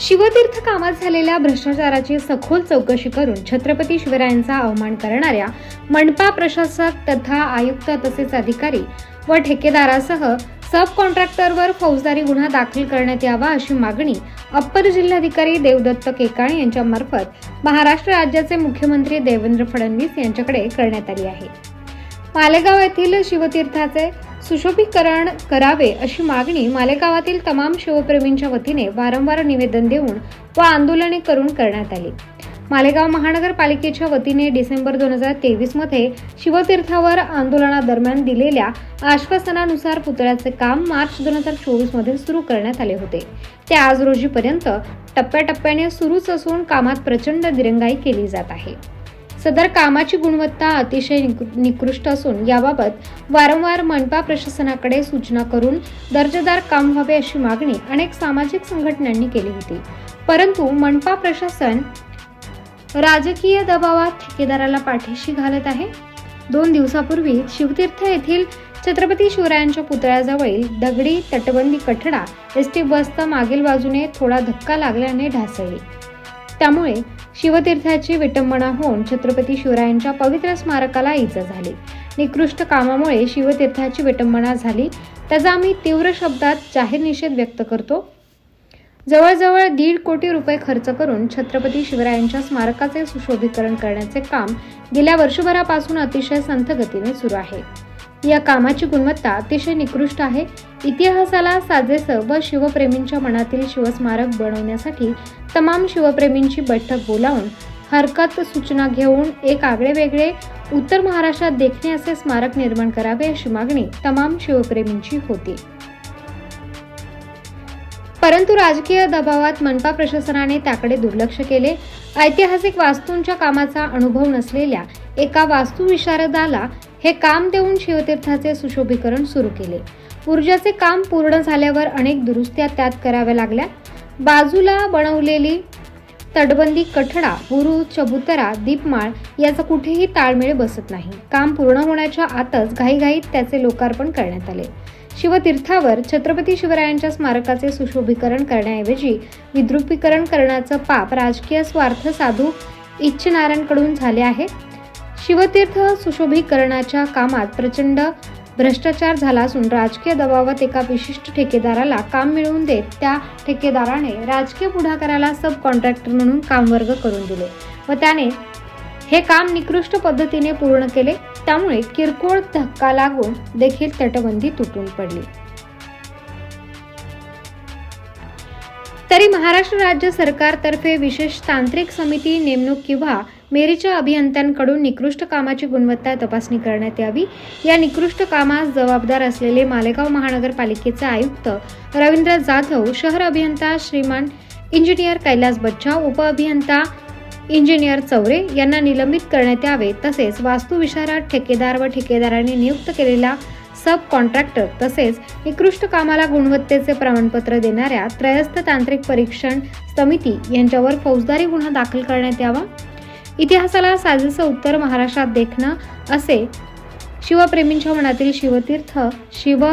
शिवतीर्थ कामात झालेल्या भ्रष्टाचाराची सखोल चौकशी करून छत्रपती शिवरायांचा अवमान करणाऱ्या मनपा प्रशासक तथा आयुक्त तसेच अधिकारी व ठेकेदारासह सब कॉन्ट्रॅक्टरवर फौजदारी गुन्हा दाखल करण्यात यावा अशी मागणी अप्पर जिल्हाधिकारी देवदत्त केकाणे यांच्यामार्फत महाराष्ट्र राज्याचे मुख्यमंत्री देवेंद्र फडणवीस यांच्याकडे करण्यात आली आहे. मालेगाव येथील शिवतीर्थाचे सुशोभीकरण करावे अशी मागणी मालेगावातील तमाम शिवप्रेमींच्या वतीने वारंवार निवेदन देऊन व आंदोलने करून करण्यात आली. मालेगाव महानगरपालिकेच्या वतीने डिसेंबर दोन हजार तेवीसमध्ये शिवतीर्थावर आंदोलनादरम्यान दिलेल्या आश्वासनानुसार पुतळ्याचे काम मार्च दोन हजार चोवीसमध्ये सुरू करण्यात आले होते. ते आज रोजीपर्यंत टप्प्याटप्प्याने सुरूच असून कामात प्रचंड दिरंगाई केली जात आहे. सदर कामाची गुणवत्ता अतिशय निकृ- निकृष्ट असून याबाबत वारंवार मनपा प्रशासनाकडे सूचना करून दर्जेदार काम व्हावे अशी मागणी अनेक सामाजिक संघटनांनी केली होती. परंतु मनपा प्रशासन राजकीय दबावात ठेकेदाराला पाठीशी घालत आहे. दोन दिवसापूर्वी शिवतीर्थ येथील छत्रपती शिवरायांच्या पुतळ्याजवळील दगडी तटबंदी कठडा एस टी बसचा मागील बाजूने थोडा धक्का लागल्याने ढासळली. त्यामुळे शिवतीर्थाची विटंबना होऊन छत्रपती शिवरायांच्या पवित्र स्मारकाला इजा झाली. निकृष्ट कामामुळे शिवतीर्थाची विटंबना झाली. त्याचा आम्ही तीव्र शब्दात जाहीर निषेध व्यक्त करतो. जवळजवळ दीड कोटी रुपये खर्च करून छत्रपती शिवरायांच्या स्मारकाचे सुशोभीकरण करण्याचे काम गेल्या वर्षभरापासून अतिशय संथ गतीने सुरू आहे. या कामाची गुणवत्ता अतिशय निकृष्ट आहे. इतिहासाला साजेसं व शिवप्रेमींच्या मनातील शिवस्मारक बनवण्यासाठी तमाम शिवप्रेमींची बैठक बोलावून हरकत सूचना घेऊन एक आगळेवेगळे उत्तर महाराष्ट्रात देखणे असे स्मारक निर्माण करावे अशी मागणी तमाम शिवप्रेमींची होती. परंतु राजकीय दबावात मनपा प्रशासनाने त्याकडे दुर्लक्ष केले. ऐतिहासिक वास्तूंच्या कामाचा अनुभव नसलेल्या एका वास्तुविशारदाला हे काम देऊन शिवतीर्थाचे सुशोभीकरण सुरू केले. ऊर्जाचे काम पूर्ण झाल्यावर अनेक दुरुस्त्या त्यात कराव्या लागल्या. बाजूला बनवलेली तटबंदी कठडा बुरू चबुतरा दीपमाळ याचा कुठेही ताळमेळ बसत नाही. काम पूर्ण होण्याच्या आतच घाईघाईत त्याचे लोकार्पण करण्यात आले. शिवतीर्थावर छत्रपती शिवरायांच्या स्मारकाचे सुशोभीकरण करण्याऐवजी विद्रुपीकरण करण्याचं पाप राजकीय स्वार्थ साधू इच्छनारायणकडून झाले आहे. शिवतीर्थ सुशोभीकरणाच्या कामात प्रचंड भ्रष्टाचार झाला असून राजकीय दबावात एका विशिष्ट ठेकेदाराला काम मिळवून देत त्या ठेकेदाराने राजकीय पुढाकाराला सब कॉन्ट्रॅक्टर म्हणून कामवर्ग करून दिले व त्याने हे काम निकृष्ट पद्धतीने पूर्ण केले. त्यामुळे किरकोळ धक्का लागून देखील तटबंदी तुटून पडली. तरी महाराष्ट्र राज्य सरकारतर्फे विशेष तांत्रिक समिती नेमणूक किंवा मेरीच्या अभियंत्यांकडून निकृष्ट कामाची गुणवत्ता तपासणी करण्यात यावी. या निकृष्ट कामास जबाबदार असलेले मालेगाव महानगरपालिकेचे आयुक्त रवींद्र जाधव शहर अभियंता श्रीमान इंजिनियर कैलास बच्चाव उपअभियंता इंजिनियर चौरे यांना निलंबित करण्यात यावे. तसेच वास्तुविशारद ठेकेदार व ठेकेदारांनी नियुक्त केलेला सब कॉन्ट्रॅक्टर तसेच निकृष्ट कामाला गुणवत्तेचे प्रमाणपत्र देणाऱ्या त्रयस्थ तांत्रिक परीक्षण समिती यांच्यावर फौजदारी गुन्हा दाखल करण्यात यावा. इतिहासाला साजेसं उत्तर महाराष्ट्रात देखणं असे शिवप्रेमींच्या मनातील शिवतीर्थ शिव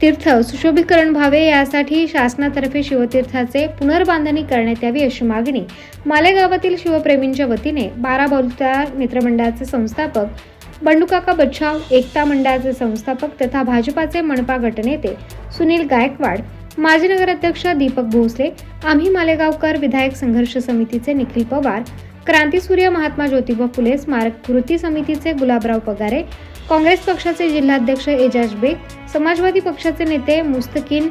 तीर्थ सुशोभीकरण व्हावे यासाठी शासनातर्फे शिवतीर्थाचे पुनर्बांधणी करण्यात यावी अशी मागणी मालेगावातील शिवप्रेमींच्या वतीने बारा बौद्धार मित्रमंडळाचे संस्थापक बंडूकाका बच्छाव एकता मंडळाचे संस्थापक तथा भाजपाचे मनपा गटनेते सुनील गायकवाड माजी नगराध्यक्ष दीपक भोसले आम्ही मालेगावकर विधायक संघर्ष समितीचे निखिल पवार क्रांतीसूर्य महात्मा ज्योतिबा फुले स्मारक कृती समितीचे गुलाबराव पगारे काँग्रेस पक्षाचे जिल्हाध्यक्ष एजाज बेग समाजवादी पक्षाचे नेते मुस्तकीन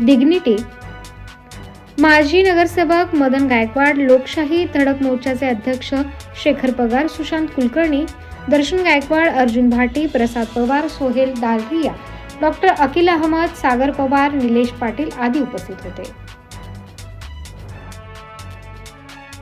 डिग्निटी माजी नगरसेवक मदन गायकवाड लोकशाही धडक मोर्चाचे अध्यक्ष शेखर पगार सुशांत कुलकर्णी दर्शन गायकवाड अर्जुन भाटी प्रसाद पवार सोहेल दालरिया डॉक्टर अकिल अहमद सागर पवार निलेश पाटील आदी उपस्थित होते.